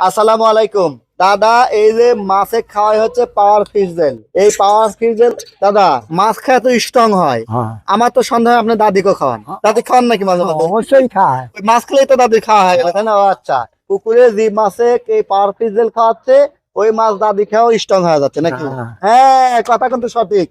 আসসালামু আলাইকুম। দাদা এই যে মাছে খাওয়াই হচ্ছে পাওয়ার ফিশ জেল। এই পাওয়ার ফিশ জেল দাদা মাছ খায় তো স্ট্রং হয়। হ্যাঁ। আমার তো সন্দেহ হয় আপনি দাদিকেও খাওয়ান। দাদি খাওয়ান নাকি মাঝে মাঝে অবশ্যই খায়। মাছ খেলেই তো দাদি খাওয়া হয় তাই না? আচ্ছা। পুকুরে যে মাছে এই পাওয়ার ফিশ জেল খাওয়াচ্ছে ওই মাছ দাদি খেয়েও স্ট্রং হয়ে যাচ্ছে নাকি? হ্যাঁ। হ্যাঁ কথা কিন্তু সঠিক।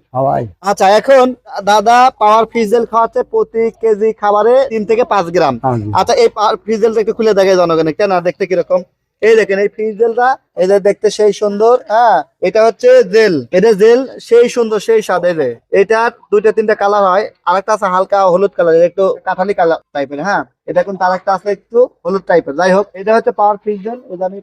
আচ্ছা এখন দাদা পাওয়ার ফিশ জেল খাওয়াচ্ছে প্রতি কেজি খাবারে তিন থেকে পাঁচ গ্রাম। আচ্ছা এই পাওয়ার ফ্রিজেলটা একটু খুলে দেখে জনগণে কেন? দেখতে কীরকম? এই দেখেন, এই ফ্রিজেলটা এই যে দেখতে সেই সুন্দর হ্যাঁ এটা হচ্ছে জেল। এটা জেল, সেই সুন্দর, সেই স্বাদ, এই যে। এটা দুইটা, তিনটা কালার হয়। আরেকটা আছে হালকা হলুদ কালার একটু কাঠালি কালার টাইপের হ্যাঁ। এটা কিন্তু আরেকটা আছে একটু হলুদ টাইপের যাই হোক, এটা হচ্ছে পাওয়ার ফ্রিজেল এটা আমি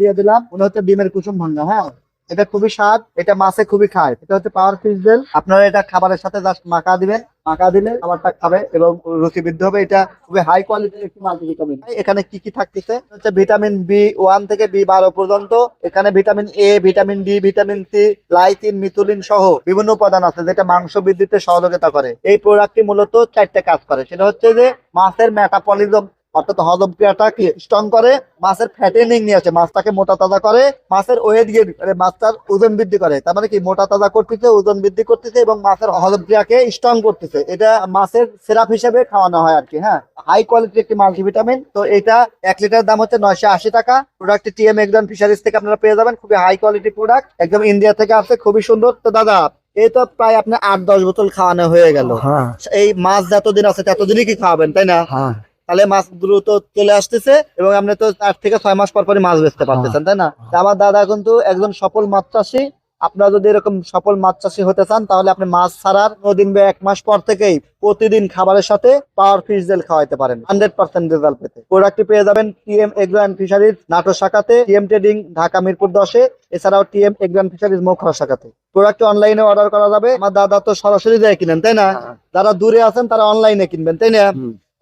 দিয়ে দিলাম। ওটা হচ্ছে ডিমের কুসুম ভাঙ্গা হ্যাঁ। এটা খুবই স্বাদ, এটা মাছে খুবই খায়। এটা হচ্ছে পাওয়ার ফিজেল আপনারা এটা খাবারের সাথে জাস্ট মাখা দিবেন। মাখা দিলে খাবারটা খাবে এবং রুচি বৃদ্ধি হবে। এটা খুবই হাই কোয়ালিটির একটি মাল্টিভিটামিন এখানে কি কি থাকতেছে? হচ্ছে ভিটামিন বি ওয়ান থেকে বি বারো পর্যন্ত। এখানে vitamin A vitamin D vitamin C lutein মিথুলিন সহ বিভিন্ন উপাদান আছে যেটা মাংস বৃদ্ধিতে সহযোগিতা করে। এই প্রোডাক্টটি মূলত চারটে কাজ করে। সেটা হচ্ছে যে মাছের মেটাপলিজম অর্থাৎ হজম ক্রিয়াটাকে স্ট্রং করে মাছের ফ্যাটেনিং নিয়ে আসে মাছটাকে মোটা তাজা করে মাছের ওয়েট গেইন করে মাছটার ওজন বৃদ্ধি করে। তার মানে কি? মোটা তাজা করতেছে ওজন বৃদ্ধি করতেছে এবং মাছের হজম ক্রিয়াকে স্ট্রং করতেছে। এটা মাছের সিরাপ হিসেবে খাওয়ানো হয় আর কি হ্যাঁ? হাই কোয়ালিটির একটি মাল্টিভিটামিন তো এটা এক লিটার দাম হচ্ছে নয়শো আশি টাকা। প্রোডাক্টটি টিএম একজন ফিশারিজ থেকে আপনারা পেয়ে যাবেন। খুবই হাই কোয়ালিটি প্রোডাক্ট একদম ইন্ডিয়া থেকে আসছে খুবই সুন্দর। তো দাদা এই তো প্রায় আপনার আট দশ বোতল খাওয়ানো হয়ে গেল। হ্যাঁ। এই মাছ যতদিন আছে ততদিনই কি খাওয়াবেন তাই না? হ্যাঁ। তাহলে মাছ দ্রুত চলে আসতেছে এবং আপনি তো চার থেকে ছয় মাস পর পরই মাছ বেচতে পারতেছেন তাই না? আমার দাদা কিন্তু একজন সফল মাছ চাষি। আপনারা যদি এরকম সফল মাছ চাষি হতে চান তাহলে আপনি মাছ ছাড়ার দিন বা এক মাস পর থেকেই প্রতিদিন খাবারের সাথে পাওয়ার ফিশ জেল খাওয়াইতে পারেন হান্ড্রেড পার্সেন্ট রেজাল্ট পেতে। প্রোডাক্টটি পেয়ে যাবেন TM agro and fisheries Natore শাখাতে টিএম ট্রেডিং ঢাকা মিরপুর দশে এছাড়াও TM agro and fisheries Moukhra শাখাতে। প্রোডাক্টটি অনলাইনে অর্ডার করা যাবে। আমার দাদা তো সরাসরি দেয় কিনেন তাই না? যারা দূরে আছেন তারা অনলাইনে কিনবেন তাই না।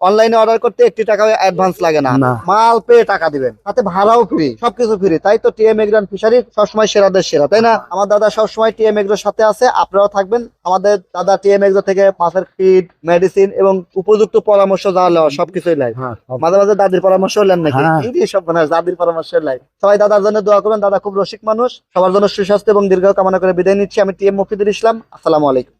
অনলাইনে অর্ডার করতে একটি টাকা অ্যাডভান্স লাগে না। মাল পেয়ে টাকা দিবেন। তাতে ভাড়াও ফ্রি সবকিছু ফ্রি। তাই তো টিএম এগ্রান ফিশারি সবসময় সেরাদের সেরা তাই না? আমার দাদা সবসময় টিএম এগ্রোর সাথে আছে আপনারাও থাকবেন। আমাদের দাদা টিএম এগ্রো থেকে মাছের ফিড মেডিসিন এবং উপযুক্ত পরামর্শ যা লওয়া সবকিছুই লাই হ্যাঁ মাঝে মাঝে দাদির পরামর্শ নেন নাকি? হ্যাঁ। এই সব মানে দাদির পরামর্শ লাই সবাই দাদার জন্য দোয়া করবেন দাদা খুব রসিক মানুষ সবার জন্য সুস্বাস্থ্য এবং দীর্ঘ কামনা করে বিদায় নিচ্ছি। আমি টিএম মফিদুল ইসলাম আসসালামু আলাইকুম।